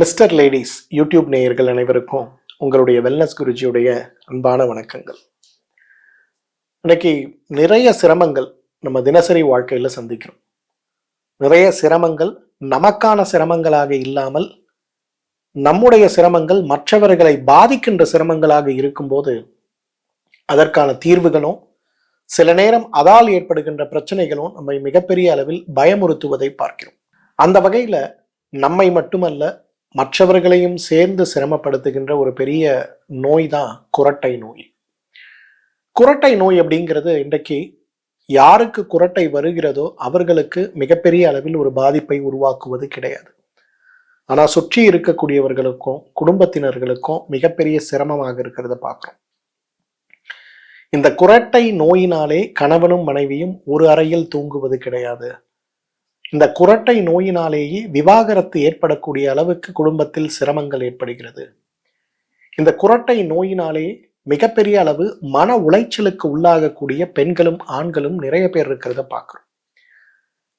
Mister ladies YouTube நேயர்கள் அனைவருக்கும் உங்களுடைய வெல்னஸ் குருஜியுடைய அன்பான வணக்கங்கள். இன்னைக்கு நிறைய சிரமங்கள் நம்ம தினசரி வாழ்க்கையில் சந்திக்கிறோம். நிறைய சிரமங்கள் நமக்கான சிரமங்களாக இல்லாமல் நம்முடைய சிரமங்கள் மற்றவர்களை பாதிக்கின்ற சிரமங்களாக இருக்கும்போது அதற்கான தீர்வுகளும் சில நேரம் அதால் ஏற்படுகின்ற பிரச்சனைகளும் நம்மை மிகப்பெரிய அளவில் பயமுறுத்துவதை பார்க்கிறோம். அந்த வகையில் நம்மை மட்டுமல்ல மற்றவர்களையும் சேர்ந்து சிரமப்படுத்துகின்ற ஒரு பெரிய நோய் தான் குரட்டை நோய். குரட்டை நோய் அப்படிங்கிறது இன்றைக்கு யாருக்கு குரட்டை வருகிறதோ அவர்களுக்கு மிகப்பெரிய அளவில் ஒரு பாதிப்பை உருவாக்குவது கிடையாது. ஆனா சுற்றி இருக்கக்கூடியவர்களுக்கும் குடும்பத்தினர்களுக்கும் மிகப்பெரிய சிரமமாக இருக்கிறத பார்க்குறோம். இந்த குரட்டை நோயினாலே கணவனும் மனைவியும் ஒரு அறையில் தூங்குவது கிடையாது. இந்த குரட்டை நோயினாலேயே விவாகரத்து ஏற்படக்கூடிய அளவுக்கு குடும்பத்தில் சிரமங்கள் ஏற்படுகிறது. இந்த குரட்டை நோயினாலே மிகப்பெரிய அளவு மன உளைச்சலுக்கு உள்ளாகக்கூடிய பெண்களும் ஆண்களும் நிறைய பேர் இருக்கிறத பார்க்குறோம்.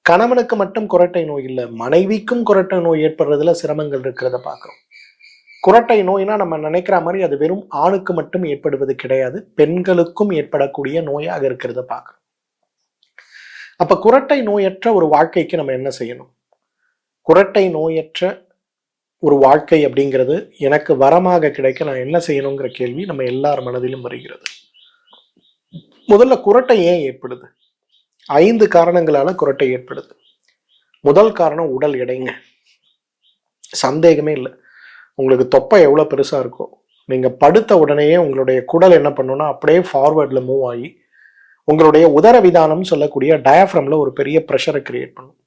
கணவனுக்கு மட்டும் குரட்டை நோய் இல்லை மனைவிக்கும் குரட்டை நோய் ஏற்படுறதுல சிரமங்கள் இருக்கிறத பார்க்குறோம். குரட்டை நோய்னா நம்ம நினைக்கிற மாதிரி அது வெறும் ஆணுக்கு மட்டும் ஏற்படுவது கிடையாது பெண்களுக்கும் ஏற்படக்கூடிய நோயாக இருக்கிறத பார்க்குறோம். அப்போ குரட்டை நோயற்ற ஒரு வாழ்க்கைக்கு நம்ம என்ன செய்யணும்? குரட்டை நோயற்ற ஒரு வாழ்க்கை அப்படிங்கிறது எனக்கு வரமாக கிடைக்க நான் என்ன செய்யணுங்கிற கேள்வி நம்ம எல்லார் மனதிலும் வருகிறது. முதல்ல குரட்டை ஏன் ஏற்படுது? ஐந்து காரணங்களால குரட்டை ஏற்படுது. முதல் காரணம் உடல் எடைங்க. சந்தேகமே இல்லை. உங்களுக்கு தொப்பை எவ்வளோ பெருசாக இருக்கோ நீங்கள் படுத்த உடனேயே உங்களுடைய குடல் என்ன பண்ணுன்னா அப்படியே ஃபார்வர்டில் மூவ் ஆகி உங்களுடைய உதர விதானம் சொல்லக்கூடிய டயஃப்ரம்ல ஒரு பெரிய ப்ரெஷரை கிரியேட் பண்ணும்.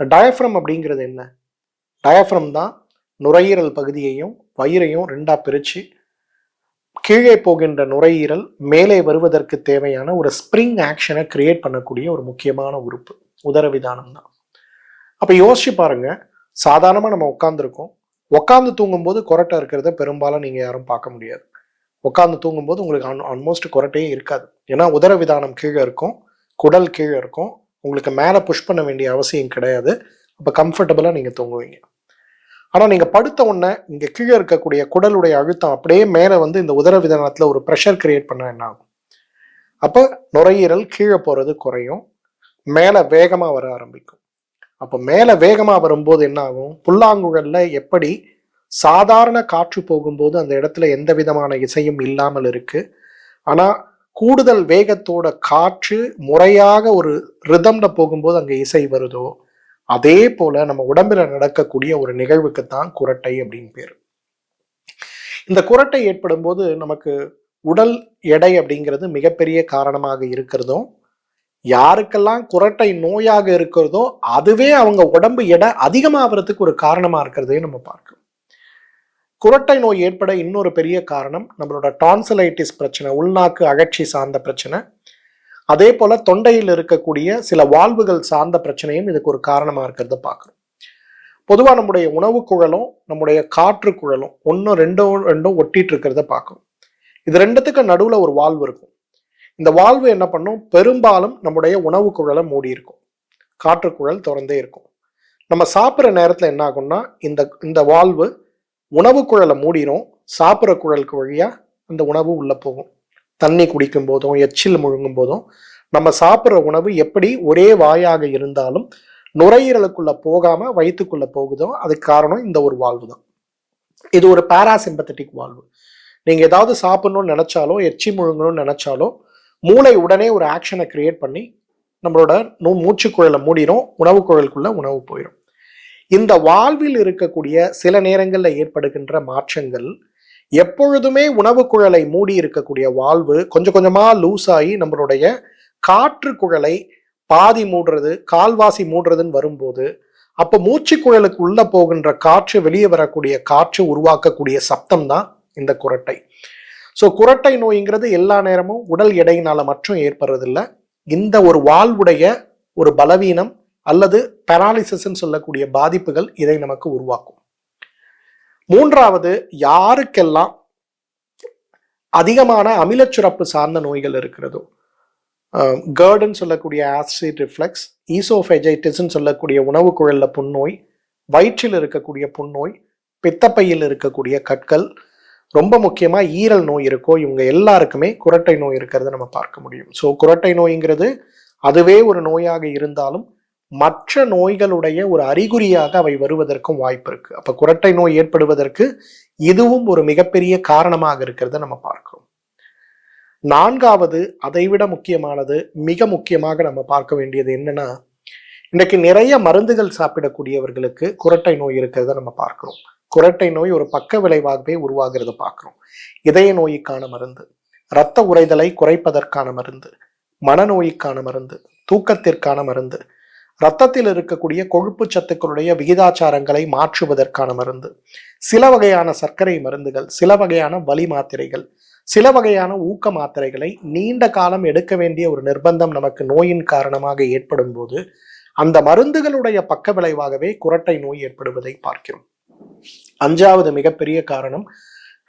டயஃப்ரம் அப்படிங்கிறது என்ன? டயஃப்ரம் தான் நுரையீரல் பகுதியையும் வயிறையும் ரெண்டா பிரிச்சு கீழே போகின்ற நுரையீரல் மேலே வருவதற்கு தேவையான ஒரு ஸ்ப்ரிங் ஆக்ஷனை கிரியேட் பண்ணக்கூடிய ஒரு முக்கியமான உறுப்பு. உதரவிதானம் தான். அப்போ யோசிச்சு பாருங்க. சாதாரணமாக நம்ம உட்காந்துருக்கோம் உட்காந்து தூங்கும்போது கொரட்டை இருக்கிறத பெரும்பாலும் நீங்கள் யாரும் பார்க்க முடியாது. உட்காந்து தூங்கும்போது உங்களுக்கு ஆல்மோஸ்ட் குரட்டையே இருக்காது. ஏன்னா உதர விதானம் கீழே இருக்கும் குடல் கீழே இருக்கும். உங்களுக்கு மேலே புஷ் பண்ண வேண்டிய அவசியம் கிடையாது. அப்போ கம்ஃபர்டபுளாக நீங்கள் தூங்குவீங்க. ஆனால் நீங்கள் படுத்த உடனே இங்கே கீழே இருக்கக்கூடிய குடலுடைய அழுத்தம் அப்படியே மேலே வந்து இந்த உதர விதானத்தில் ஒரு ப்ரெஷர் கிரியேட் பண்ண என்ன ஆகும்? அப்போ நுரையீரல் கீழே போகிறது குறையும். மேலே வேகமாக வர ஆரம்பிக்கும். அப்போ மேலே வேகமாக வரும்போது என்ன ஆகும்? புல்லாங்குழலில் எப்படி சாதாரண காற்று போகும்போது அந்த இடத்துல எந்த விதமான இசையும் இல்லாமல் இருக்கு. ஆனா கூடுதல் வேகத்தோட காற்று முறையாக ஒரு ரிதம்ல போகும்போது அங்க இசை வருதோ அதே போல நம்ம உடம்புல நடக்கக்கூடிய ஒரு நிகழ்வுக்கு தான் குரட்டை அப்படின்னு பேர். இந்த குரட்டை ஏற்படும் போது நமக்கு உடல் எடை அப்படிங்கிறது மிகப்பெரிய காரணமாக இருக்கிறதும் யாருக்கெல்லாம் குரட்டை நோயாக இருக்கிறதோ அதுவே அவங்க உடம்பு எடை அதிகமாகிறதுக்கு ஒரு காரணமாக இருக்கிறதையும் நம்ம பார்க்கணும் குரட்டை நோய் ஏற்பட இன்னொரு பெரிய காரணம் நம்மளோட டான்சலைட்டிஸ் பிரச்சனை உள்நாக்கு அகழ்ச்சி சார்ந்த பிரச்சனை. அதே போல தொண்டையில் இருக்கக்கூடிய சில வாழ்வுகள் சார்ந்த பிரச்சனையும் இதுக்கு ஒரு காரணமாக இருக்கிறத பார்க்குறோம். பொதுவாக நம்முடைய உணவு குழலும் நம்முடைய காற்று குழலும் ஒன்றும் ரெண்டும் ரெண்டும் ஒட்டிட்டு இருக்கிறத பார்க்குறோம். இது ரெண்டுத்துக்கு நடுவில் ஒரு வாழ்வு இருக்கும். இந்த வாழ்வு என்ன பண்ணும்? பெரும்பாலும் நம்முடைய உணவு குழலை மூடி இருக்கும். காற்று குழல் திறந்தே இருக்கும். நம்ம சாப்பிட்ற நேரத்தில் என்ன ஆகும்னா இந்த இந்த வாழ்வு உணவு குழலை மூடிடும் சாப்பிட்ற குழலுக்கு வழியாக அந்த உணவு உள்ளே போகும். தண்ணி குடிக்கும் போதும் எச்சில் முழுங்கும் போதும் நம்ம சாப்பிட்ற உணவு எப்படி ஒரே வாயாக இருந்தாலும் நுரையீரலுக்குள்ள போகாம வயிற்றுக்குள்ள போகுதோ அதுக்கு காரணம் இந்த ஒரு வாழ்வு தான். இது ஒரு பாராசிம்பத்தட்டிக் வாழ்வு. நீங்க ஏதாவது சாப்பிடணும்னு நினைச்சாலோ எச்சி முழுங்கணும்னு நினைச்சாலோ மூளை உடனே ஒரு ஆக்ஷனை கிரியேட் பண்ணி நம்மளோட நூ மூச்சுக்குழலை மூடிடும் உணவு குழலுக்குள்ள உணவு போயிடும் இந்த வாழ்வில் இருக்கக்கூடிய சில நேரங்களில் ஏற்படுகின்ற மாற்றங்கள் எப்பொழுதுமே உணவு குழலை மூடி இருக்கக்கூடிய வாழ்வு கொஞ்சம் கொஞ்சமாக லூஸ் ஆகி நம்மளுடைய காற்று குழலை பாதி மூடுறது கால்வாசி மூடுறதுன்னு வரும்போது அப்போ மூச்சு குழலுக்கு உள்ள போகின்ற காற்று வெளியே வரக்கூடிய காற்று உருவாக்கக்கூடிய சப்தம் தான் இந்த குரட்டை. ஸோ குரட்டை நோய்ங்கிறது எல்லா நேரமும் உடல் எடையினால மட்டும் ஏற்படுறதில்ல. இந்த ஒரு வாழ்வுடைய ஒரு பலவீனம் அல்லது பெராலிசிஸ்ன்னு சொல்லக்கூடிய பாதிப்புகள் இதை நமக்கு உருவாக்கும். மூன்றாவது யாருக்கெல்லாம் அதிகமான அமிலச்சுரப்பு சார்ந்த நோய்கள் இருக்கிறதோ கேர்டுன்னு சொல்லக்கூடிய ஆசிட் ரிஃப்ளெக்ஸ் ஈசோஃபெஜைட்டிஸ்ன்னு சொல்லக்கூடிய உணவு குழல்ல புண்ணோய் வயிற்றில் இருக்கக்கூடிய புண்ணோய் பித்தப்பையில் இருக்கக்கூடிய கற்கள் ரொம்ப முக்கியமாக ஈரல் நோய் இருக்கோ இவங்க எல்லாருக்குமே குரட்டை நோய் இருக்கிறத நம்ம பார்க்க முடியும். ஸோ குரட்டை நோய்ங்கிறது அதுவே ஒரு நோயாக இருந்தாலும் மற்ற நோய்களுடைய ஒரு அறிகுறியாக அவை வருவதற்கும் வாய்ப்பு இருக்கு. அப்ப குரட்டை நோய் ஏற்படுவதற்கு இதுவும் ஒரு மிகப்பெரிய காரணமாக இருக்கிறத நம்ம பார்க்கிறோம். நான்காவது அதைவிட முக்கியமானது மிக முக்கியமாக நம்ம பார்க்க வேண்டியது என்னன்னா இன்னைக்கு நிறைய மருந்துகள் சாப்பிடக்கூடியவர்களுக்கு குரட்டை நோய் இருக்கிறத நம்ம பார்க்கிறோம். குரட்டை நோய் ஒரு பக்க விளைவாகவே உருவாகிறத பார்க்கிறோம். இதய நோய்க்கான மருந்து இரத்த உறைதலை குறைப்பதற்கான மருந்து மனநோய்க்கான மருந்து தூக்கத்திற்கான மருந்து ரத்தத்தில் இருக்கக்கூடிய கொழுப்பு சத்துக்களுடைய விகிதாச்சாரங்களை மாற்றுவதற்கான மருந்து. சில வகையான சர்க்கரை மருந்துகள் சில வகையான வலி மாத்திரைகள் சில வகையான ஊக்க மாத்திரைகளை நீண்ட காலம் எடுக்க வேண்டிய ஒரு நிர்பந்தம் நமக்கு நோயின் காரணமாக ஏற்படும் போது அந்த மருந்துகளுடைய பக்க விளைவாகவே குரட்டை நோய் ஏற்படுவதை பார்க்கிறோம். அஞ்சாவது மிகப்பெரிய காரணம்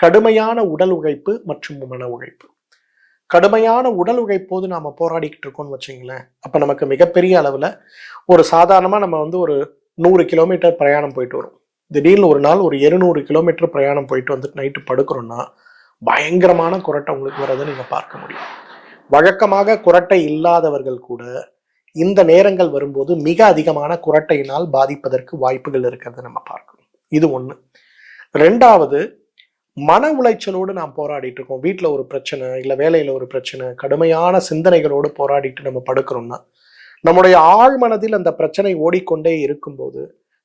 கடுமையான உடல் உழைப்பு மற்றும் மன உழைப்பு. கடுமையான உடல் உழைப்போது நாம போராடிக்கிட்டு இருக்கோம்னு வச்சுங்களேன். அப்ப நமக்கு மிகப்பெரிய அளவுல ஒரு சாதாரணமா நம்ம வந்து ஒரு நூறு கிலோமீட்டர் பிரயாணம் போயிட்டு வரும். திடீர்னு ஒரு நாள் ஒரு இருநூறு கிலோமீட்டர் பிரயாணம் போயிட்டு வந்துட்டு நைட்டு படுக்கிறோம்னா பயங்கரமான குரட்டை உங்களுக்கு வரதை நீங்க பார்க்க முடியும். வழக்கமாக குரட்டை இல்லாதவர்கள் கூட இந்த நேரங்கள் வரும்போது மிக அதிகமான குரட்டையினால் பாதிப்பதற்கு வாய்ப்புகள் இருக்கிறத நம்ம பார்க்கணும். இது ஒண்ணு. ரெண்டாவது மன உளைச்சலோடு நாம் போராடிட்டு இருக்கோம். வீட்டில் ஒரு பிரச்சனை இல்லை வேலையில் ஒரு பிரச்சனை கடுமையான சிந்தனைகளோடு போராடிட்டு நம்ம படுக்கிறோம்னா நம்முடைய ஆழ் மனதில் அந்த பிரச்சனை ஓடிக்கொண்டே இருக்கும்போது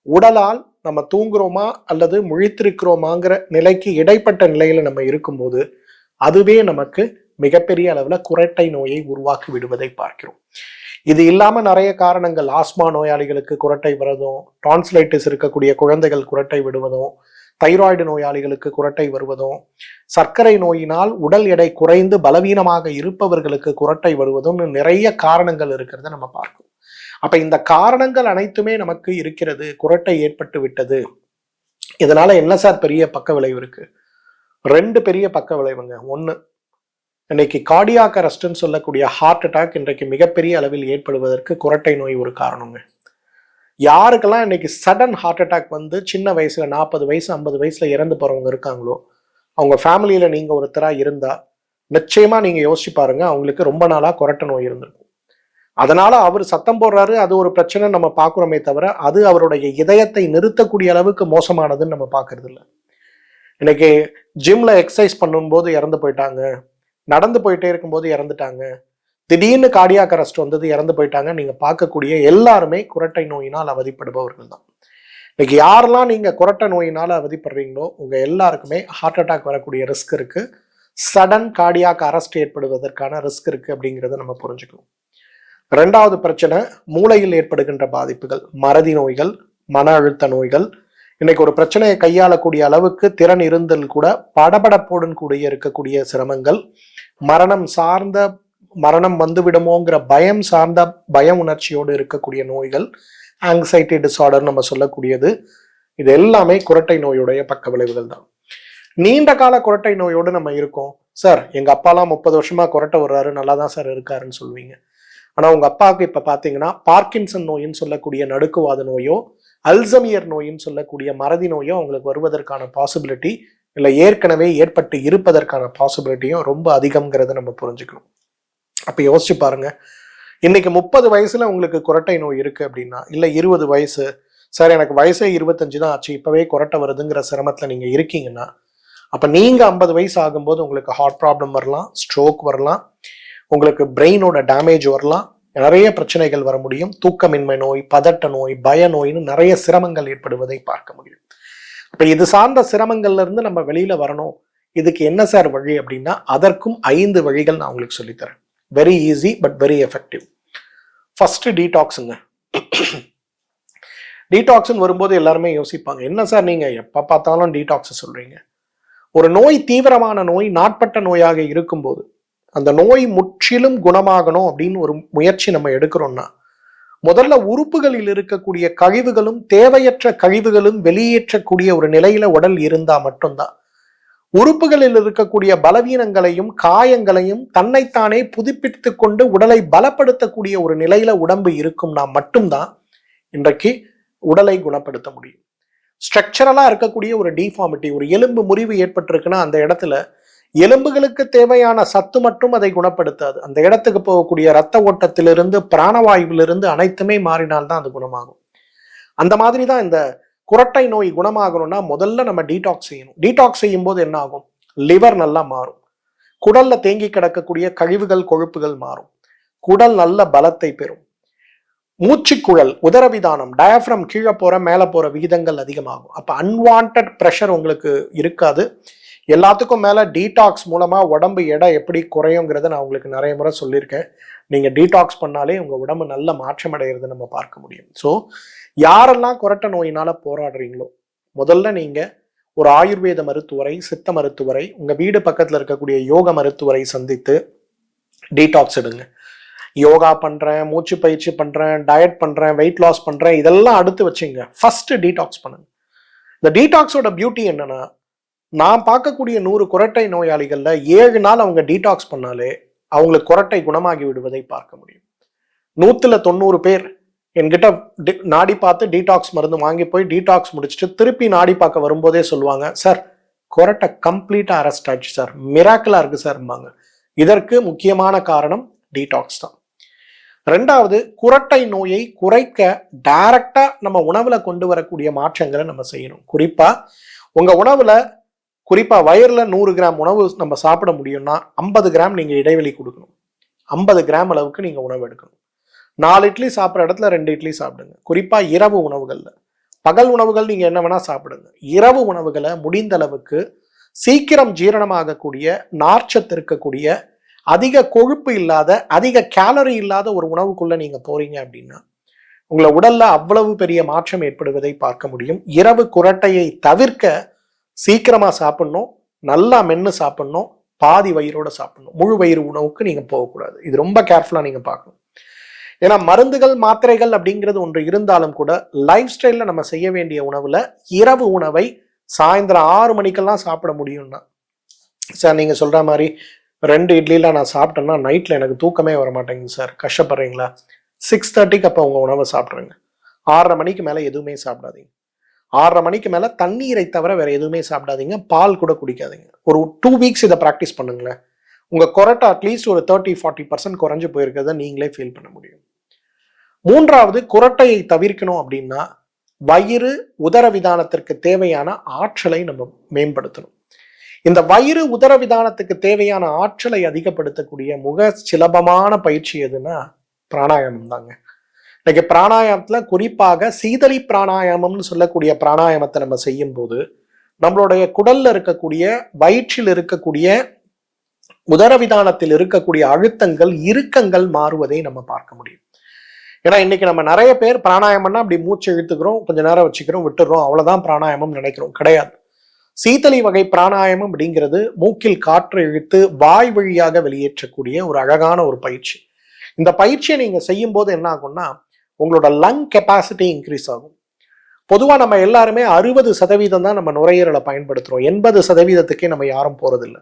உடலால் நம்ம தூங்குறோமா அல்லது முழித்திருக்கிறோமாங்கிற நிலைக்கு இடைப்பட்ட நிலையில நம்ம இருக்கும்போது அதுவே நமக்கு மிகப்பெரிய அளவுல குரட்டை நோயை உருவாக்கி விடுவதை பார்க்கிறோம். இது இல்லாம நிறைய காரணங்கள். ஆஸ்மா நோயாளிகளுக்கு குரட்டை வருவதும் டான்ஸ்லைட்டிஸ் இருக்கக்கூடிய குழந்தைகள் குரட்டை விடுவதும் தைராய்டு நோயாளிகளுக்கு குரட்டை வருவதும் சர்க்கரை நோயினால் உடல் எடை குறைந்து பலவீனமாக இருப்பவர்களுக்கு குரட்டை வருவதும் நிறைய காரணங்கள் இருக்கிறத நம்ம பார்க்கணும். அப்ப இந்த காரணங்கள் அனைத்துமே நமக்கு இருக்கிறது குரட்டை ஏற்பட்டு விட்டது. இதனால என்ன சார் பெரிய பக்க விளைவு இருக்கு? ரெண்டு பெரிய பக்க விளைவுங்க. ஒன்று இன்னைக்கு கார்டியாக் அரெஸ்ட்னு சொல்லக்கூடிய ஹார்ட் அட்டாக் இன்றைக்கு மிகப்பெரிய அளவில் ஏற்படுவதற்கு குரட்டை நோய் ஒரு காரணங்க. யாருக்கெல்லாம் இன்னைக்கு சடன் ஹார்ட் அட்டாக் வந்து சின்ன வயசுல நாற்பது வயசு ஐம்பது வயசுல இறந்து போறவங்க இருக்காங்களோ அவங்க ஃபேமிலியில நீங்க ஒருத்தரா இருந்தா நிச்சயமா நீங்க யோசிச்சு பாருங்க அவங்களுக்கு ரொம்ப நாளா கொரட்ட நோய் இருந்திருக்கும். அதனால அவர் சத்தம் போடுறாரு அது ஒரு பிரச்சனை நம்ம பார்க்குறோமே தவிர அது அவருடைய இதயத்தை நிறுத்தக்கூடிய அளவுக்கு மோசமானதுன்னு நம்ம பார்க்கறது இல்லை இன்னைக்கு ஜிம்ல எக்ஸசைஸ் பண்ணும்போது இறந்து போயிட்டாங்க நடந்து போயிட்டே இருக்கும்போது இறந்துட்டாங்க திடீர்னு கார்டியாக் அரெஸ்ட் வந்தது இறந்து போயிட்டாங்க. நீங்க பார்க்கக்கூடிய எல்லாருமே குரட்டை நோயினால் அவதிப்படுபவர்கள் தான். இன்னைக்கு யாரெல்லாம் நீங்க குரட்டை நோயினால் அவதிப்படுறீங்களோ உங்க எல்லாருக்குமே ஹார்ட் அட்டாக் வரக்கூடிய ரிஸ்க் இருக்கு. சடன் கார்டியாக் அரெஸ்ட் ஏற்படுவதற்கான ரிஸ்க் இருக்கு அப்படிங்கிறத நம்ம புரிஞ்சுக்கணும். ரெண்டாவது பிரச்சனை மூளையில் ஏற்படுகின்ற பாதிப்புகள் மறதி நோய்கள் மன அழுத்த நோய்கள். இன்னைக்கு ஒரு பிரச்சனையை கையாளக்கூடிய அளவுக்கு திறன் இருந்தல் கூட படபடப்போடன் கூடிய இருக்கக்கூடிய சிரமங்கள் மரணம் சார்ந்த மரணம் வந்துவிடுமோங்கிற பயம் சார்ந்த பய உணர்ச்சியோடு இருக்கக்கூடிய நோய்கள் ஆங்ஸைட்டி டிசார்டர் நம்ம சொல்லக்கூடியது. இது எல்லாமே குரட்டை நோயுடைய பக்க விளைவுகள் தான். நீண்ட கால குரட்டை நோயோடு நம்ம இருக்கோம். சார் எங்க அப்பாலாம் முப்பது வருஷமா குரட்டை வர்றாரு நல்லா தான் சார் இருக்காருன்னு சொல்லுவீங்க. ஆனா உங்க அப்பாவுக்கு இப்ப பாத்தீங்கன்னா பார்க்கின்சன் நோயின்னு சொல்லக்கூடிய நடுக்குவாத நோயோ அல்சமியர் நோயின்னு சொல்லக்கூடிய மறதி நோயோ அவங்களுக்கு வருவதற்கான பாசிபிலிட்டி இல்லை ஏற்கனவே ஏற்பட்டு இருப்பதற்கான பாசிபிலிட்டியும் ரொம்ப அதிகம்ங்கிறத நம்ம புரிஞ்சுக்கணும். அப்போ யோசிச்சு பாருங்க. இன்னைக்கு முப்பது வயசுல உங்களுக்கு குரட்டை நோய் இருக்கு அப்படின்னா இல்லை இருபது வயசு சார் எனக்கு வயசே இருபத்தஞ்சு தான் ஆச்சு இப்பவே குரட்டை வருதுங்கிற சிரமத்தில் நீங்க இருக்கீங்கன்னா அப்போ நீங்க ஐம்பது வயசு ஆகும்போது உங்களுக்கு ஹார்ட் ப்ராப்ளம் வரலாம் ஸ்ட்ரோக் வரலாம் உங்களுக்கு பிரெயினோட டேமேஜ் வரலாம் நிறைய பிரச்சனைகள் வர முடியும். தூக்கமின்மை நோய் பதட்ட நோய் பய நோய்னு நிறைய சிரமங்கள் ஏற்படுவதை பார்க்க முடியும். இப்போ இது சார்ந்த சிரமங்கள்ல இருந்து நம்ம வெளியில வரணும். இதுக்கு என்ன சார் வழி அப்படின்னா அதற்கும் ஐந்து வழிகள் நான் உங்களுக்கு சொல்லித்தரேன் very easy but very effective first டீடாக்ஸுங்க டீடாக்ஸ்னு வரும்போது எல்லாருமே யோசிப்பாங்க என்ன சார் நீங்கள் எப்போ பார்த்தாலும் டீடாக்ஸ் சொல்கிறீங்க ஒரு நோய் தீவிரமான நோய் நாட்பட்ட நோயாக இருக்கும்போது அந்த நோய் முற்றிலும் குணமாகணும் அப்படின்னு ஒரு முயற்சி நம்ம எடுக்கிறோம்னா முதல்ல உறுப்புகளில் இருக்கக்கூடிய கழிவுகளும் தேவையற்ற கழிவுகளும் வெளியேற்றக்கூடிய ஒரு நிலையில உடல் இருந்தா மட்டும்தான். உறுப்புகளில் இருக்கக்கூடிய பலவீனங்களையும் காயங்களையும் தன்னைத்தானே புதுப்பித்து கொண்டு உடலை பலப்படுத்தக்கூடிய ஒரு நிலையில உடம்பு இருக்கும்னா மட்டும்தான் இன்றைக்கு உடலை குணப்படுத்த முடியும். ஸ்ட்ரக்சரலாக இருக்கக்கூடிய ஒரு டிஃபார்மிட்டி ஒரு எலும்பு முறிவு ஏற்பட்டிருக்குன்னா அந்த இடத்துல எலும்புகளுக்கு தேவையான சத்து மட்டும் அதை குணப்படுத்தாது. அந்த இடத்துக்கு போகக்கூடிய ரத்த ஓட்டத்திலிருந்து பிராணவாயுவிலிருந்து அனைத்துமே மாறினால்தான் அது குணமாகும். அந்த மாதிரி தான் இந்த குரட்டை நோய் குணமாகணும்னா முதல்ல நம்ம டீடாக்ஸ் செய்யணும். டீடாக்ஸ் செய்யும் போது என்ன ஆகும் லிவர் நல்லா மாறும். குடல்ல தேங்கி கிடக்கக்கூடிய கழிவுகள் கொழுப்புகள் மாறும். குடல் நல்ல பலத்தை பெறும். மூச்சுக்குழல் உதரவிதானம் டயஃப்ரம் கீழே போற மேலே போற விகிதங்கள் அதிகமாகும். அப்ப அன்வான்ட் ப்ரெஷர் உங்களுக்கு இருக்காது. எல்லாத்துக்கும் மேல டீடாக்ஸ் மூலமா உடம்பு எடை எப்படி குறையுங்கிறத நான் உங்களுக்கு நிறைய முறை சொல்லியிருக்கேன். நீங்க டீடாக்ஸ் பண்ணாலே உங்க உடம்பு நல்ல மாற்றம் அடைகிறது நம்ம பார்க்க முடியும். ஸோ யாரெல்லாம் குரட்ட நோயினால போராடுறீங்களோ முதல்ல நீங்க ஒரு ஆயுர்வேத மருத்துவரை சித்த மருத்துவரை உங்க வீடு பக்கத்துல இருக்கக்கூடிய யோக மருத்துவரை சந்தித்து டீடாக்ஸ் எடுங்க. யோகா பண்றேன் மூச்சு பயிற்சி பண்றேன் டயட் பண்றேன் வெயிட் லாஸ் பண்றேன் இதெல்லாம் அடுத்து வச்சுங்க. ஃபர்ஸ்ட் டீடாக்ஸ் பண்ணுங்க. இந்த டீடாக்ஸோட பியூட்டி என்னன்னா நான் பார்க்கக்கூடிய நூறு குரட்டை நோயாளிகள்ல ஏழு நாள் அவங்க டீடாக்ஸ் பண்ணாலே அவங்களுக்கு குரட்டை குணமாகி விடுவதை பார்க்க முடியும். நூத்துல தொண்ணூறு பேர் என்கிட்ட நாடி பார்த்து டீடாக்ஸ் மருந்து வாங்கி போய் டீடாக்ஸ் முடிச்சுட்டு திருப்பி நாடி பார்க்க வரும்போதே சொல்லுவாங்க சார் கொரட்டை கம்ப்ளீட்டாக அரெஸ்ட் ஆச்சு சார். மிராக்கிளாக இருக்குது சார்ம்பாங்க இதற்கு முக்கியமான காரணம் டீடாக்ஸ் தான். ரெண்டாவது குரட்டை நோயை குறைக்க டைரக்டா நம்ம உணவுல கொண்டு வரக்கூடிய மாற்றங்களை நம்ம செய்யணும். குறிப்பா உங்க உணவுல குறிப்பா வயர்ல நூறு கிராம் உணவு நம்ம சாப்பிட முடியும்னா ஐம்பது கிராம் நீங்க இடைவெளி கொடுக்கணும். ஐம்பது கிராம் அளவுக்கு நீங்க உணவு எடுக்கணும். நாலு இட்லி சாப்பிட்ற இடத்துல ரெண்டு இட்லி சாப்பிடுங்க. குறிப்பாக இரவு உணவுகளில். பகல் உணவுகள் நீங்கள் என்ன வேணால் சாப்பிடுங்க. இரவு உணவுகளை முடிந்த அளவுக்கு சீக்கிரம் ஜீரணமாகக்கூடிய நார்ச்சத்து இருக்கக்கூடிய அதிக கொழுப்பு இல்லாத அதிக கேலரி இல்லாத ஒரு உணவுக்குள்ளே நீங்கள் போகிறீங்க அப்படின்னா உங்களை உடலில் அவ்வளவு பெரிய மாற்றம் ஏற்படுவதை பார்க்க முடியும். இரவு குரட்டையை தவிர்க்க சீக்கிரமாக சாப்பிட்ணும். நல்லா மென்று சாப்பிட்ணும். பாதி வயிறோட சாப்பிடணும். முழு வயிறு உணவுக்கு நீங்கள் போகக்கூடாது. இது ரொம்ப கேர்ஃபுல்லாக நீங்கள் பார்க்கணும். ஏன்னா மருந்துகள் மாத்திரைகள் அப்படிங்கிறது ஒன்று இருந்தாலும் கூட லைஃப் ஸ்டைலில் நம்ம செய்ய வேண்டிய உணவில் இரவு உணவை சாயந்தரம் ஆறு மணிக்கெல்லாம் சாப்பிட முடியும்னா. சார் நீங்கள் சொல்கிற மாதிரி ரெண்டு இட்லிலாம் நான் சாப்பிட்டேன்னா நைட்டில் எனக்கு தூக்கமே வர மாட்டேங்குது சார். கஷ்டப்படுறீங்களா? சிக்ஸ் தேர்ட்டிக்கு அப்போ உங்கள் உணவை சாப்பிட்ருங்க ஆறரை மணிக்கு மேலே எதுவுமே சாப்பிடாதீங்க. ஆறரை மணிக்கு மேலே தண்ணீரை தவிர வேறு எதுவுமே சாப்பிடாதீங்க. பால் கூட குடிக்காதீங்க. ஒரு டூ வீக்ஸ் இதை ப்ராக்டிஸ் பண்ணுங்களேன். உங்கள் கொரட்டை அட்லீஸ்ட் ஒரு தேர்ட்டி ஃபார்ட்டி பர்சன்ட் குறைஞ்சி போயிருக்கிறத நீங்களே ஃபீல் பண்ண முடியும். மூன்றாவது குரட்டையை தவிர்க்கணும் அப்படின்னா வயிறு உதரவிதானத்திற்கு தேவையான ஆற்றலை நம்ம மேம்படுத்தணும். இந்த வயிறு உதரவிதானத்துக்கு தேவையான ஆற்றலை அதிகப்படுத்தக்கூடிய முக சிலபமான பயிற்சி எதுன்னா பிராணாயாமம் தாங்க. இன்னைக்கு பிராணாயாமத்துல குறிப்பாக சீதளி பிராணாயாமம்னு சொல்லக்கூடிய பிராணாயாமத்தை நம்ம செய்யும் போது நம்மளுடைய குடல்ல இருக்கக்கூடிய வயிற்றில் இருக்கக்கூடிய உதரவிதானத்தில் இருக்கக்கூடிய அழுத்தங்கள் இறுக்கங்கள் மாறுவதை நம்ம பார்க்க முடியும். ஏன்னா இன்னைக்கு நம்ம நிறைய பேர் பிராணாயாமம்னா அப்படி மூச்சு இழுத்துக்கிறோம் கொஞ்ச நேரம் வச்சுக்கிறோம் விட்டுறோம் அவ்வளவுதான் பிராணாயாமம் நினைக்கிறோம். கிடையாது. சீத்தளி வகை பிராணாயாமம் அப்படிங்கிறது மூக்கில் காற்று இழுத்து வாய் வழியாக வெளியேற்றக்கூடிய ஒரு அழகான ஒரு பயிற்சி. இந்த பயிற்சியை நீங்க செய்யும் போது என்ன ஆகும்னா உங்களோட லங் கெப்பாசிட்டி இன்க்ரீஸ் ஆகும். பொதுவாக நம்ம எல்லாருமே அறுபது சதவீதம் தான் நம்ம நுரையீரலை பயன்படுத்துறோம். எண்பது சதவீதத்துக்கே நம்ம யாரும் போறதில்லை.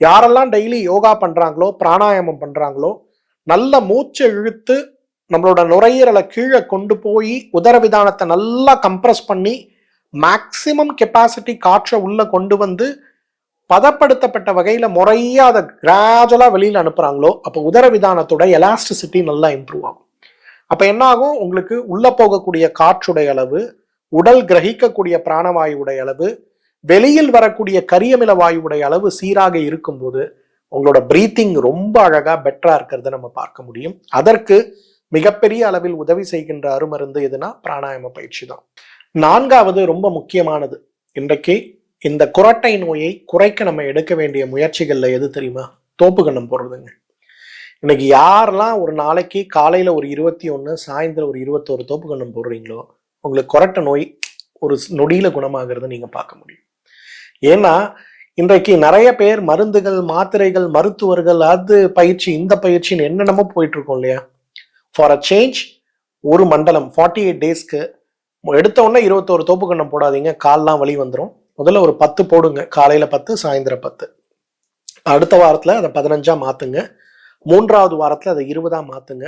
யாரெல்லாம் டெய்லி யோகா பண்றாங்களோ பிராணாயாமம் பண்றாங்களோ நல்ல மூச்சை இழுத்து நம்மளோட நுரையீரலை கீழே கொண்டு போய் உதரவிதானத்தை நல்லா கம்ப்ரஸ் பண்ணி மேக்சிமம் கெப்பாசிட்டி காற்றை உள்ளே கொண்டு வந்து பதப்படுத்தப்பட்ட வகையில் முறையாக அதை கிராஜுவலாக வெளியில் அனுப்புகிறாங்களோ அப்போ உதரவிதானத்தோட எலாஸ்டிசிட்டி நல்லா இம்ப்ரூவ் ஆகும். அப்போ என்ன ஆகும் உங்களுக்கு உள்ளே போகக்கூடிய காற்றுடைய அளவு உடல் கிரகிக்கக்கூடிய பிராணவாயுடைய அளவு வெளியில் வரக்கூடிய கரியமில வாயுடைய அளவு சீராக இருக்கும்போது உங்களோட பிரீத்திங் ரொம்ப அழகாக பெட்டராக இருக்கிறத நம்ம பார்க்க முடியும். அதற்கு மிகப்பெரிய அளவில் உதவி செய்கின்ற அருமருந்து எதுனா பிராணாயாம பயிற்சி தான். நான்காவது ரொம்ப முக்கியமானது. இன்றைக்கு இந்த குரட்டை நோயை குறைக்க நம்ம எடுக்க வேண்டிய முயற்சிகள்ல எது தெரியுமா? தோப்பு கண்ணம் போடுறதுங்க. இன்னைக்கு யாரெல்லாம் ஒரு நாளைக்கு காலையில ஒரு இருபத்தி ஒன்று சாயந்தரம் ஒரு இருபத்தோரு தோப்பு கண்ணம் போடுறீங்களோ உங்களுக்கு குரட்டை நோய் ஒரு நொடியில குணமாகிறத நீங்க பார்க்க முடியும். ஏன்னா இன்றைக்கு நிறைய பேர் மருந்துகள் மாத்திரைகள் மருத்துவர்கள் அது பயிற்சி இந்த பயிற்சின்னு என்னென்னமோ போயிட்டு இருக்கோம் இல்லையா? ஃபார் அ சேஞ்ச் ஒரு மண்டலம் ஃபார்ட்டி எயிட் டேஸ்க்கு எடுத்த உடனே இருபத்தோரு தோப்பு கண்ணம் போடாதீங்க. கால்லாம் வலி வந்துடும் முதல்ல ஒரு பத்து போடுங்க. காலையில் பத்து சாயந்தரம் பத்து. அடுத்த வாரத்தில் அதை பதினஞ்சாக மாற்றுங்க மூன்றாவது வாரத்தில் அதை இருபதாக மாற்றுங்க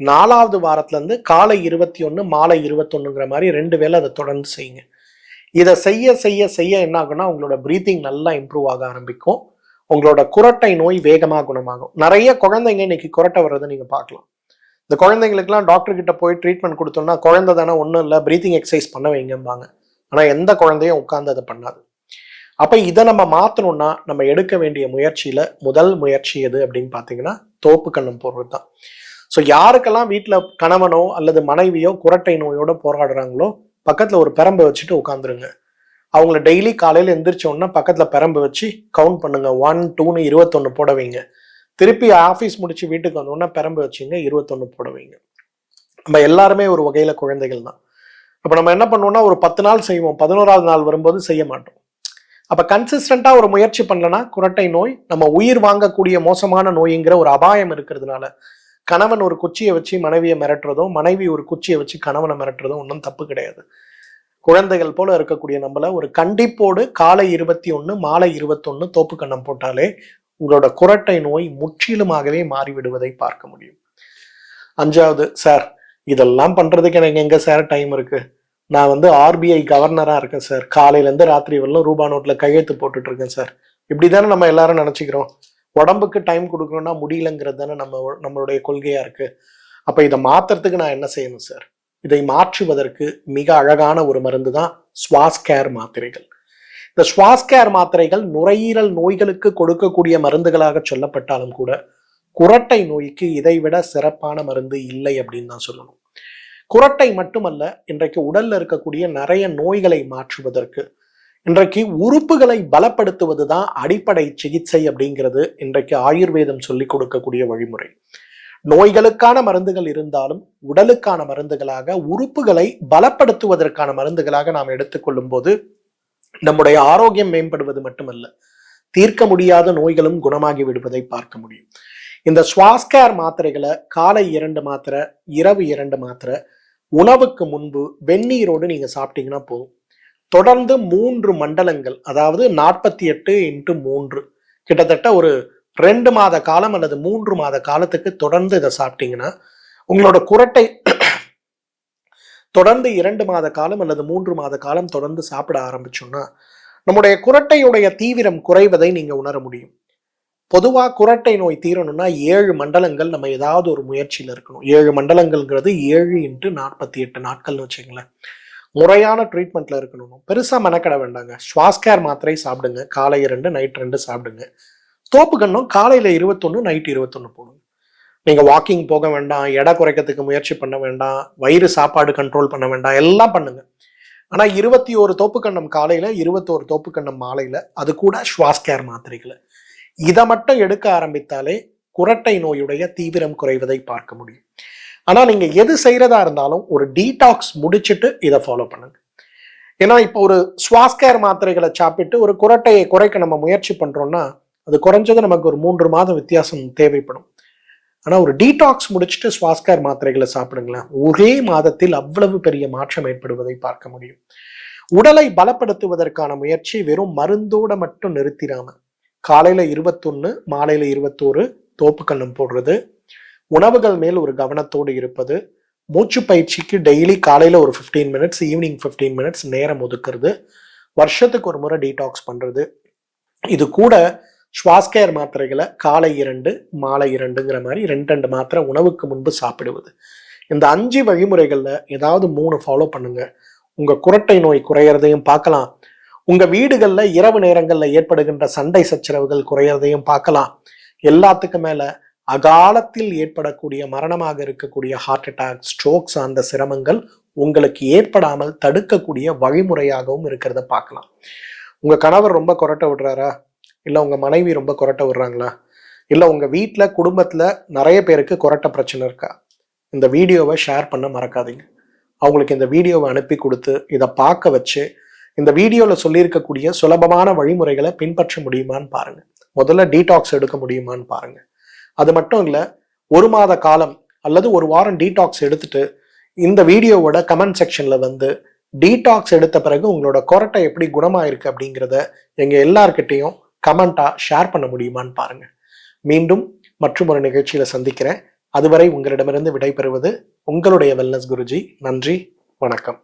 நாலாவது வாரத்துலேருந்து காலை இருபத்தி ஒன்று மாலை இருபத்தொன்னுங்கிற மாதிரி ரெண்டு வேலை அதை தொடர்ந்து செய்யுங்க. இதை செய்ய செய்ய செய்ய என்ன ஆகும்னா உங்களோட ப்ரீத்திங் நல்லா இம்ப்ரூவ் ஆக ஆரம்பிக்கும். உங்களோட குரட்டை நோய் வேகமாக குணமாகும். நிறைய குழந்தைங்க இன்னைக்கு குரட்டை வர்றதை நீங்கள் பார்க்கலாம். இந்த குழந்தைங்களுக்குலாம் டாக்டர் கிட்ட போய் ட்ரீட்மெண்ட் கொடுத்தோம்னா குழந்தை தானே ஒன்றும் இல்லை ப்ரீத்திங் எக்ஸசைஸ் பண்ண வைங்கம்பாங்க. ஆனால் எந்த குழந்தையும் உட்காந்து அதை பண்ணாது. அப்போ இதை நம்ம மாற்றணும்னா நம்ம எடுக்க வேண்டிய முயற்சியில் முதல் முயற்சி எது அப்படின்னு பார்த்தீங்கன்னா தோப்பு கண்ணம் போடுறது தான் ஸோ யாருக்கெல்லாம் வீட்டில் கணவனோ அல்லது மனைவியோ குரட்டை நோயோட போராடுறாங்களோ பக்கத்தில் ஒரு பெரம்பு வச்சுட்டு உட்காந்துருங்க அவங்கள டெய்லி காலையில் எந்திரிச்ச உடனே பக்கத்தில் பெரம்பு வச்சு கவுண்ட் பண்ணுங்க. ஒன் டூன்னு இருபத்தொன்று போட வைங்க. திருப்பி ஆஃபீஸ் முடிச்சு வீட்டுக்கு வந்தோன்னா பெரம்பு வச்சுங்க இருபத்தொன்று போடுவீங்க. நம்ம எல்லாருமே ஒரு வகையில் குழந்தைகள் தான். இப்போ நம்ம என்ன பண்ணுவோம்னா ஒரு பத்து நாள் செய்வோம். பதினோராவது நாள் வரும்போது செய்ய மாட்டோம். அப்போ கன்சிஸ்டண்டா ஒரு முயற்சி பண்ணலன்னா குரட்டை நோய் நம்ம உயிர் வாங்கக்கூடிய மோசமான நோய்ங்கிற ஒரு அபாயம் இருக்கிறதுனால கணவன் ஒரு குச்சியை வச்சு மனைவியை மிரட்டுறதோ மனைவி ஒரு குச்சியை வச்சு கணவனை மிரட்டுறதோ ஒன்றும் தப்பு கிடையாது. குழந்தைகள் போல இருக்கக்கூடிய நம்மள ஒரு கண்டிப்போடு காலை இருபத்தி ஒன்று மாலை இருபத்தொன்னு தோப்பு கண்ணம் போட்டாலே உங்களோட குரட்டை நோய் முற்றிலுமாகவே மாறிவிடுவதை பார்க்க முடியும். அஞ்சாவது சார் இதெல்லாம் பண்றதுக்கு எனக்கு எங்க சார் டைம் இருக்கு? நான் வந்து ஆர்பிஐ கவர்னரா இருக்கேன் சார். காலையில இருந்து ராத்திரி வரலும் ரூபா நோட்ல கையெழுத்து போட்டுட்டு இருக்கேன் சார். இப்படிதானே நம்ம எல்லாரும் நினைச்சுக்கிறோம். உடம்புக்கு டைம் கொடுக்கணும்னா முடியலங்கிறது தானே நம்ம நம்மளுடைய கொள்கையா இருக்கு. அப்ப இதை மாத்துறதுக்கு நான் என்ன செய்யணும் சார்? இதை மாற்றுவதற்கு மிக அழகான ஒரு மருந்து தான் ஸ்வாஸ் கேர் மாத்திரைகள். இந்த சுவாஸ்கேர் மாத்திரைகள் நுரையீரல் நோய்களுக்கு கொடுக்கக்கூடிய மருந்துகளாக சொல்லப்பட்டாலும் கூட குரட்டை நோய்க்கு இதைவிட சிறப்பான மருந்து இல்லை அப்படின்னு தான் சொல்லணும். குரட்டை மட்டுமல்ல இன்றைக்கு உடல்ல இருக்கக்கூடிய நிறைய நோய்களை மாற்றுவதற்கு இன்றைக்கு உறுப்புகளை பலப்படுத்துவது தான் அடிப்படை சிகிச்சை அப்படிங்கிறது இன்றைக்கு ஆயுர்வேதம் சொல்லிக் கொடுக்கக்கூடிய வழிமுறை. நோய்களுக்கான மருந்துகள் இருந்தாலும் உடலுக்கான மருந்துகளாக உறுப்புகளை பலப்படுத்துவதற்கான மருந்துகளாக நாம் எடுத்துக்கொள்ளும் போது நம்முடைய ஆரோக்கியம் மேம்படுவது மட்டுமல்ல தீர்க்க முடியாத நோய்களும் குணமாகி விடுவதை பார்க்க முடியும். இந்த சுவாஸ்கேர் மாத்திரைகளை காலை இரண்டு மாத்திரை இரவு இரண்டு மாத்திரை உணவுக்கு முன்பு வெந்நீரோடு நீங்க சாப்பிட்டீங்கன்னா போதும். தொடர்ந்து மூன்று மண்டலங்கள் அதாவது நாற்பத்தி எட்டு இன்ட்டு மூன்று கிட்டத்தட்ட ஒரு ரெண்டு மாத காலம் அல்லது மூன்று மாத காலத்துக்கு தொடர்ந்து இதை சாப்பிட்டீங்கன்னா உங்களோட குரட்டை தொடர்ந்து இரண்டு மாத காலம் அல்லது மூன்று மாத காலம் தொடர்ந்து சாப்பிட ஆரம்பிச்சோம்னா நம்முடைய குரட்டையுடைய தீவிரம் குறைவதை நீங்கள் உணர முடியும். பொதுவாக குரட்டை நோய் தீரணும்னா ஏழு மண்டலங்கள் நம்ம ஏதாவது ஒரு முயற்சியில் இருக்கணும். ஏழு மண்டலங்கள்ங்கிறது ஏழு இன்ட்டு நாற்பத்தி எட்டு நாட்கள்னு வச்சுங்களேன் முறையான ட்ரீட்மெண்ட்டில் இருக்கணும் பெருசாக மெனக்கட வேண்டாங்க. ஸ்வாஸ்கேர் மாத்திரை சாப்பிடுங்க. காலை ரெண்டு நைட் ரெண்டு சாப்பிடுங்க. தோப்பு கண்ணம் காலையில் இருபத்தொன்னு நைட் இருபத்தொன்னு போடுங்க. நீங்கள் வாக்கிங் போக வேண்டாம் எடை குறைக்கிறதுக்கு முயற்சி பண்ண வேண்டாம் வயிறு சாப்பாடு கண்ட்ரோல் பண்ண வேண்டாம் எல்லாம் பண்ணுங்க. ஆனால் இருபத்தி ஒரு தோப்பு காலையில் காலையில இருபத்தோரு தோப்பு மாலையில் அது கூட ஸ்வாஸ்கேர் மாத்திரைகளை. இதை மட்டும் எடுக்க ஆரம்பித்தாலே குரட்டை நோயுடைய தீவிரம் குறைவதை பார்க்க முடியும். ஆனால் நீங்கள் எது செய்கிறதா இருந்தாலும் ஒரு டீடாக்ஸ் முடிச்சுட்டு இதை ஃபாலோ பண்ணுங்க. ஏன்னா இப்போ ஒரு ஸ்வாஸ்கேர் மாத்திரைகளை சாப்பிட்டு ஒரு குரட்டையை குறைக்க நம்ம முயற்சி பண்ணுறோன்னா அது குறைஞ்சது நமக்கு ஒரு மூன்று மாதம் வித்தியாசம் தேவைப்படும். ஆனால் ஒரு டீடாக்ஸ் முடிச்சுட்டு ஸ்வாஸ்கேர் மாத்திரைகளை சாப்பிடுங்களேன். ஒரே மாதத்தில் அவ்வளவு பெரிய மாற்றம் ஏற்படுவதை பார்க்க முடியும். உடலை பலப்படுத்துவதற்கான முயற்சி வெறும் மருந்தோட மட்டும் நிறுத்திடாம காலையில இருபத்தொன்னு மாலையில இருபத்தோரு தோப்பு கண்ணம் போடுறது உணவுகள் மேல் ஒரு கவனத்தோடு இருப்பது மூச்சு பயிற்சிக்கு டெய்லி காலையில் ஒரு fifteen minutes evening fifteen minutes நேரம் ஒதுக்குறது வருஷத்துக்கு ஒரு முறை டீடாக்ஸ் பண்ணுறது இது கூட ஸ்வாஸ்கேர் மாத்திரைகளை காலை இரண்டு மாலை இரண்டுங்கிற மாதிரி ரெண்டு ரெண்டு மாத்திரை உணவுக்கு முன்பு சாப்பிடுவது. இந்த அஞ்சு வழிமுறைகளில் ஏதாவது மூணு ஃபாலோ பண்ணுங்க. உங்க குரட்டை நோய் குறையிறதையும் பார்க்கலாம். உங்க வீடுகளில் இரவு நேரங்களில் ஏற்படுகின்ற சண்டை சச்சரவுகள் குறையிறதையும் பார்க்கலாம். எல்லாத்துக்கும் மேல அகாலத்தில் ஏற்படக்கூடிய மரணமாக இருக்கக்கூடிய ஹார்ட் அட்டாக் ஸ்ட்ரோக்ஸ் அந்த சிரமங்கள் உங்களுக்கு ஏற்படாமல் தடுக்கக்கூடிய வழிமுறையாகவும் இருக்கிறத பார்க்கலாம். உங்க கணவர் ரொம்ப குரட்டை விடுறாரா? இல்லை உங்கள் மனைவி ரொம்ப கொரட்டை விடுறாங்களா? இல்லை உங்கள் வீட்டில் குடும்பத்தில் நிறைய பேருக்கு கொரட்டை பிரச்சனை இருக்கா? இந்த வீடியோவை ஷேர் பண்ண மறக்காதீங்க. அவங்களுக்கு இந்த வீடியோவை அனுப்பி கொடுத்து இதை பார்க்க வச்சு இந்த வீடியோவில் சொல்லியிருக்கக்கூடிய சுலபமான வழிமுறைகளை பின்பற்ற முடியுமான்னு பாருங்கள் முதல்ல டீடாக்ஸ் எடுக்க முடியுமான்னு பாருங்க. அது மட்டும் இல்லை ஒரு மாத காலம் அல்லது ஒரு வாரம் டீடாக்ஸ் எடுத்துட்டு இந்த வீடியோவோட கமெண்ட் செக்ஷனில் வந்து டீடாக்ஸ் எடுத்த பிறகு உங்களோட கொரட்டை எப்படி குணமாயிருக்கு அப்படிங்கிறத எங்கள் எல்லார்கிட்டேயும் கமெண்ட்டாக ஷேர் பண்ண முடியுமான்னு பாருங்கள் மீண்டும் மற்றும் ஒரு நிகழ்ச்சியில் சந்திக்கிறேன். அதுவரை உங்களிடமிருந்து விடைபெறுவது உங்களுடைய வெல்னஸ் குருஜி. நன்றி வணக்கம்.